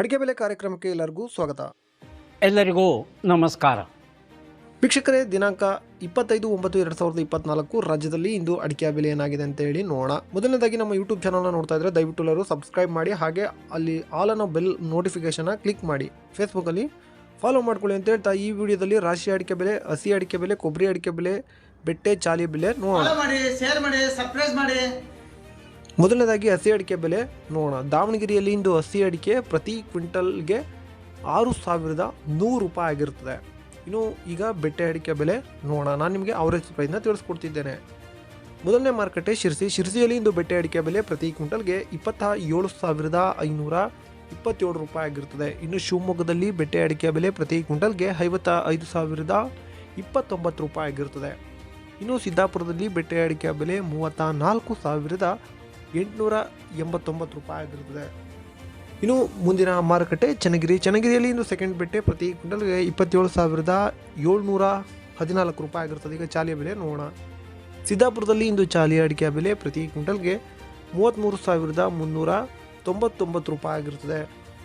ಅಡಿಕೆ ಬೆಲೆ ಕಾರ್ಯಕ್ರಮಕ್ಕೆ ಎಲ್ಲರಿಗೂ ಸ್ವಾಗತ. ಎಲ್ಲರಿಗೂ ನಮಸ್ಕಾರ. ವೀಕ್ಷಕರೇ ದಿನಾಂಕ ಇಪ್ಪತ್ತೈದು ಒಂಬತ್ತು ಎರಡು ಸಾವಿರದ ಇಪ್ಪತ್ನಾಲ್ಕು ರಾಜ್ಯದಲ್ಲಿ ಇಂದು ಅಡಿಕೆ ಬೆಲೆ ಏನಾಗಿದೆ ಅಂತ ಹೇಳಿ ನೋಡೋಣ. ಮೊದಲನೇದಾಗಿ ನಮ್ಮ ಯೂಟ್ಯೂಬ್ ಚಾನಲ್ನ ನೋಡ್ತಾ ಇದ್ರೆ ದಯವಿಟ್ಟು ಎಲ್ಲರೂ ಸಬ್ಸ್ಕ್ರೈಬ್ ಮಾಡಿ ಹಾಗೆ ಅಲ್ಲಿ ಆಲ್ ಅನ್ನೋ ಬೆಲ್ ನೋಟಿಫಿಕೇಶನ್ ಕ್ಲಿಕ್ ಮಾಡಿ. ಫೇಸ್ಬುಕ್ಕಲ್ಲಿ ಫಾಲೋ ಮಾಡ್ಕೊಳ್ಳಿ ಅಂತ ಹೇಳ್ತಾ ಈ ವಿಡಿಯೋದಲ್ಲಿ ರಾಶಿ ಅಡಿಕೆ ಬೆಲೆ ಹಸಿ ಅಡಿಕೆ ಬೆಲೆ ಕೊಬ್ಬರಿ ಅಡಿಕೆ ಬೆಲೆ ಬೆಟ್ಟೆ ಚಾಲಿ ಬೆಲೆ ನೋಡೋಣ. ಮಾಡಿ ಶೇರ್ ಮಾಡಿ ಸರ್ಪ್ರೈಸ್ ಮಾಡಿ. ಮೊದಲನೇದಾಗಿ ಹಸಿ ಅಡಿಕೆ ಬೆಲೆ ನೋಡೋಣ. ದಾವಣಗೆರೆಯಲ್ಲಿ ಇಂದು ಹಸಿ ಅಡಿಕೆ ಪ್ರತಿ ಕ್ವಿಂಟಲ್ಗೆ ಆರು ಸಾವಿರದ ನೂರು ರೂಪಾಯಿ ಆಗಿರ್ತದೆ. ಇನ್ನು ಈಗ ಬೆಟ್ಟೆ ಅಡಿಕೆ ಬೆಲೆ ನೋಡೋಣ. ನಾನು ನಿಮಗೆ ಅವರೇಜ್ ಪ್ರೈಸ್ನ ತಿಳಿಸ್ಕೊಡ್ತಿದ್ದೇನೆ. ಮೊದಲನೇ ಮಾರುಕಟ್ಟೆ ಶಿರಸಿ. ಶಿರಸಿಯಲ್ಲಿ ಇಂದು ಬೆಟ್ಟೆ ಅಡಿಕೆ ಬೆಲೆ ಪ್ರತಿ ಕ್ವಿಂಟಲ್ಗೆ ಇಪ್ಪತ್ತ ಏಳು ಸಾವಿರದ ಐನೂರ ಇಪ್ಪತ್ತೇಳು ರೂಪಾಯಿ ಆಗಿರ್ತದೆ. ಇನ್ನು ಶಿವಮೊಗ್ಗದಲ್ಲಿ ಬೆಟ್ಟೆ ಅಡಿಕೆ ಬೆಲೆ ಪ್ರತಿ ಕ್ವಿಂಟಲ್ಗೆ ಐವತ್ತ ಐದು ಸಾವಿರದ ಇಪ್ಪತ್ತೊಂಬತ್ತು ರೂಪಾಯಿ ಆಗಿರ್ತದೆ. ಇನ್ನು ಸಿದ್ದಾಪುರದಲ್ಲಿ ಬೆಟ್ಟೆ ಅಡಿಕೆ ಬೆಲೆ ಮೂವತ್ತ ನಾಲ್ಕು ಸಾವಿರದ ಎಂಟುನೂರ ಎಂಬತ್ತೊಂಬತ್ತು ರೂಪಾಯಿ ಆಗಿರುತ್ತದೆ. ಇನ್ನು ಮುಂದಿನ ಮಾರುಕಟ್ಟೆ ಚನ್ನಗಿರಿ. ಚನ್ನಗಿರಿಯಲ್ಲಿ ಇಂದು ಸೆಕೆಂಡ್ ಬೆಟ್ಟೆ ಪ್ರತಿ ಕ್ವಿಂಟಲ್ಗೆ ಇಪ್ಪತ್ತೇಳು ಸಾವಿರದ ಏಳ್ನೂರ ಹದಿನಾಲ್ಕು ರೂಪಾಯಿ ಆಗಿರ್ತದೆ ಈಗ ಚಾಲಿಯ ಬೆಲೆ ನೋಡೋಣ. ಸಿದ್ದಾಪುರದಲ್ಲಿ ಇಂದು ಚಾಲಿಯ ಅಡಿಕೆ ಬೆಲೆ ಪ್ರತಿ ಕ್ವಿಂಟಲ್ಗೆ ಮೂವತ್ತ್ಮೂರು ಸಾವಿರದ ಮುನ್ನೂರ ತೊಂಬತ್ತೊಂಬತ್ತು ರೂಪಾಯಿ ಆಗಿರುತ್ತದೆ.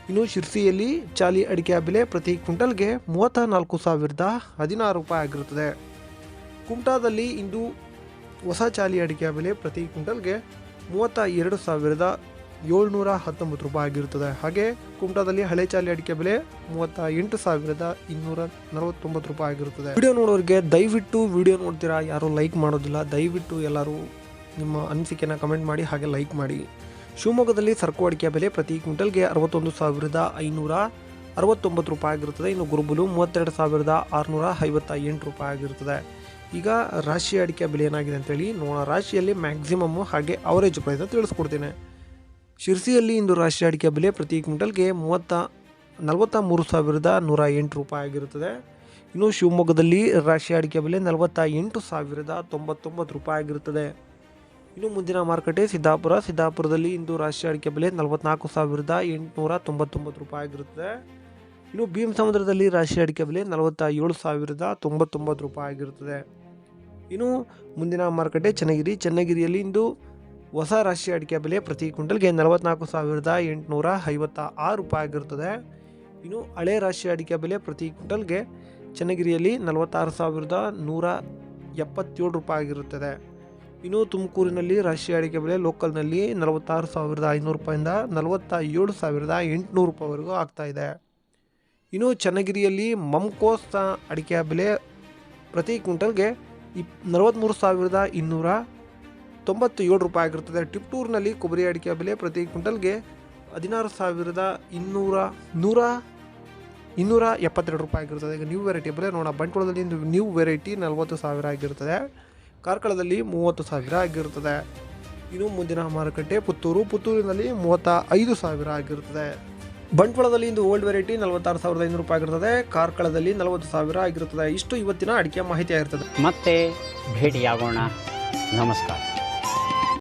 ಇನ್ನು ಶಿರ್ಸಿಯಲ್ಲಿ ಚಾಲಿ ಅಡಿಕೆ ಬೆಲೆ ಪ್ರತಿ ಕ್ವಿಂಟಲ್ಗೆ ಮೂವತ್ತ ನಾಲ್ಕು ಸಾವಿರದ ಹದಿನಾರು ರೂಪಾಯಿ ಆಗಿರುತ್ತದೆ. ಕುಮಟಾದಲ್ಲಿ ಇಂದು ಹೊಸ ಚಾಲಿ ಅಡಿಕೆ ಬೆಲೆ ಪ್ರತಿ ಕ್ವಿಂಟಲ್ಗೆ ಮೂವತ್ತ ಎರಡು ಸಾವಿರದ ಏಳ್ನೂರ ಹತ್ತೊಂಬತ್ತು ರೂಪಾಯಿ ಆಗಿರುತ್ತದೆ. ಹಾಗೆ ಕುಮಟಾದಲ್ಲಿ ಹಳೆ ಚಾಲಿ ಅಡಿಕೆ ಬೆಲೆ ಮೂವತ್ತ ಎಂಟು ಸಾವಿರದ ಇನ್ನೂರ ನಲವತ್ತೊಂಬತ್ತು ರೂಪಾಯಿ ಆಗಿರುತ್ತದೆ. ವಿಡಿಯೋ ನೋಡೋರಿಗೆ ದಯವಿಟ್ಟು ವಿಡಿಯೋ ನೋಡ್ತೀರಾ? ಯಾರು ಲೈಕ್ ಮಾಡೋದಿಲ್ಲ. ದಯವಿಟ್ಟು ಎಲ್ಲರೂ ನಿಮ್ಮ ಅನಿಸಿಕೆನ ಕಮೆಂಟ್ ಮಾಡಿ, ಹಾಗೆ ಲೈಕ್ ಮಾಡಿ. ಶಿವಮೊಗ್ಗದಲ್ಲಿ ಸರಕು ಅಡಿಕೆ ಬೆಲೆ ಪ್ರತಿ ಕ್ವಿಂಟಲ್ಗೆ ಅರವತ್ತೊಂದು ಸಾವಿರದ ಐನೂರ ಅರವತ್ತೊಂಬತ್ತು ರೂಪಾಯಿ ಆಗಿರುತ್ತದೆ. ಇನ್ನು ಗುರುಬುಲು ಮೂವತ್ತೆರಡು ಸಾವಿರದ ಆರುನೂರ ಐವತ್ತ ಎಂಟು ರೂಪಾಯಿ ಆಗಿರುತ್ತದೆ. ಈಗ ರಾಶಿ ಅಡಿಕೆ ಬೆಲೆ ಏನಾಗಿದೆ ಅಂತೇಳಿ ನೋಡೋಣ. ರಾಶಿಯಲ್ಲಿ ಮ್ಯಾಕ್ಸಿಮಮ್ಮು ಹಾಗೆ ಅವರೇಜ್ ಪ್ರೈಸ್ನ ತಿಳಿಸ್ಕೊಡ್ತೀನಿ. ಶಿರ್ಸಿಯಲ್ಲಿ ಇಂದು ರಾಶಿ ಅಡಿಕೆ ಬೆಲೆ ಪ್ರತಿ ಕ್ವಿಂಟಲ್ಗೆ ಮೂವತ್ತ ನಲವತ್ತ ಮೂರು ಸಾವಿರದ ನೂರ ಎಂಟು ರೂಪಾಯಿ ಆಗಿರುತ್ತದೆ. ಇನ್ನು ಶಿವಮೊಗ್ಗದಲ್ಲಿ ರಾಶಿ ಅಡಿಕೆ ಬೆಲೆ ನಲವತ್ತ ಎಂಟು ಸಾವಿರದ ತೊಂಬತ್ತೊಂಬತ್ತು ರೂಪಾಯಿ ಆಗಿರುತ್ತದೆ. ಇನ್ನು ಮುಂದಿನ ಮಾರುಕಟ್ಟೆ ಸಿದ್ದಾಪುರ. ಸಿದ್ದಾಪುರದಲ್ಲಿ ಇಂದು ರಾಶಿ ಅಡಿಕೆ ಬೆಲೆ ನಲವತ್ನಾಲ್ಕು ಸಾವಿರದ ಎಂಟುನೂರ ತೊಂಬತ್ತೊಂಬತ್ತು ರೂಪಾಯಿ ಆಗಿರುತ್ತದೆ. ಇನ್ನು ಭೀಮ್ ಸಮುದ್ರದಲ್ಲಿ ರಾಶಿ ಅಡಿಕೆ ಬೆಲೆ ನಲವತ್ತ ಏಳು ಸಾವಿರದ ತೊಂಬತ್ತೊಂಬತ್ತು ರೂಪಾಯಿ ಆಗಿರುತ್ತದೆ. ಇನ್ನು ಮುಂದಿನ ಮಾರುಕಟ್ಟೆ ಚನ್ನಗಿರಿ. ಚನ್ನಗಿರಿಯಲ್ಲಿ ಇಂದು ಹೊಸ ರಾಶಿ ಅಡಿಕೆ ಬೆಲೆ ಪ್ರತಿ ಕ್ವಿಂಟಲ್ಗೆ ನಲವತ್ನಾಲ್ಕು ಸಾವಿರದ ಎಂಟುನೂರ ಐವತ್ತ ಆರು ರೂಪಾಯಿ ಆಗಿರುತ್ತದೆ. ಇನ್ನು ಹಳೆ ರಾಶಿ ಅಡಿಕೆ ಬೆಲೆ ಪ್ರತಿ ಕ್ವಿಂಟಲ್ಗೆ ಚನ್ನಗಿರಿಯಲ್ಲಿ ನಲವತ್ತಾರು ಸಾವಿರದ ನೂರ ಎಪ್ಪತ್ತೇಳು ರೂಪಾಯಿ ಆಗಿರುತ್ತದೆ. ಇನ್ನು ತುಮಕೂರಿನಲ್ಲಿ ರಾಶಿ ಅಡಿಕೆ ಬೆಲೆ ಲೋಕಲ್ನಲ್ಲಿ ನಲವತ್ತಾರು ಸಾವಿರದ ಐನೂರು ರೂಪಾಯಿಂದ ನಲವತ್ತ ಏಳು ಸಾವಿರದ ಎಂಟುನೂರು ರೂಪಾಯಿವರೆಗೂ ಆಗ್ತಾ ಇದೆ. ಇನ್ನು ಚನ್ನಗಿರಿಯಲ್ಲಿ ಮಮ್ಕೋಸ್ ಅಡಿಕೆ ಬೆಲೆ ಪ್ರತಿ ಕ್ವಿಂಟಲ್ಗೆ ಇಪ್ ನಲವತ್ತ್ಮೂರು ಸಾವಿರದ ಇನ್ನೂರ ತೊಂಬತ್ತು ಏಳು ರೂಪಾಯಿ ಆಗಿರುತ್ತದೆ ಟಿಪ್ಟೂರ್ನಲ್ಲಿ ಕೊಬ್ಬರಿ ಅಡಿಕೆ ಬೆಲೆ ಪ್ರತಿ ಕ್ವಿಂಟಲ್ಗೆ ಹದಿನಾರು ಸಾವಿರದ ಇನ್ನೂರ ನೂರ, ಇನ್ನೂರ ಎಪ್ಪತ್ತೆರಡು ರೂಪಾಯಿ ಆಗಿರ್ತದೆ. ಈಗ ನ್ಯೂ ವೆರೈಟಿ ಬೆಲೆ ನೋಡೋಣ. ಬಂಟ್ವಾಳದಲ್ಲಿ ನ್ಯೂ ವೆರೈಟಿ ನಲವತ್ತು ಸಾವಿರ ಆಗಿರ್ತದೆ. ಕಾರ್ಕಳದಲ್ಲಿ ಮೂವತ್ತು ಸಾವಿರ ಆಗಿರುತ್ತದೆ ಇನ್ನು ಮುಂದಿನ ಮಾರುಕಟ್ಟೆ ಪುತ್ತೂರು. ಪುತ್ತೂರಿನಲ್ಲಿ ಮೂವತ್ತ ಐದು ಸಾವಿರ ಆಗಿರುತ್ತದೆ ಬಂಟ್ವಾಳದಲ್ಲಿ ಇಂದು ಓಲ್ಡ್ ವೆರೈಟಿ ನಲವತ್ತಾರು ಸಾವಿರದ ಐನೂರು ರೂಪಾಯಿ ಆಗಿರ್ತದೆ. ಕಾರ್ಕಳದಲ್ಲಿ ನಲವತ್ತು ಸಾವಿರ ಆಗಿರುತ್ತದೆ ಇಷ್ಟು ಇವತ್ತಿನ ಅಡಿಕೆ ಮಾಹಿತಿ ಆಗಿರ್ತದೆ. ಮತ್ತೆ ಭೇಟಿಯಾಗೋಣ. ನಮಸ್ಕಾರ.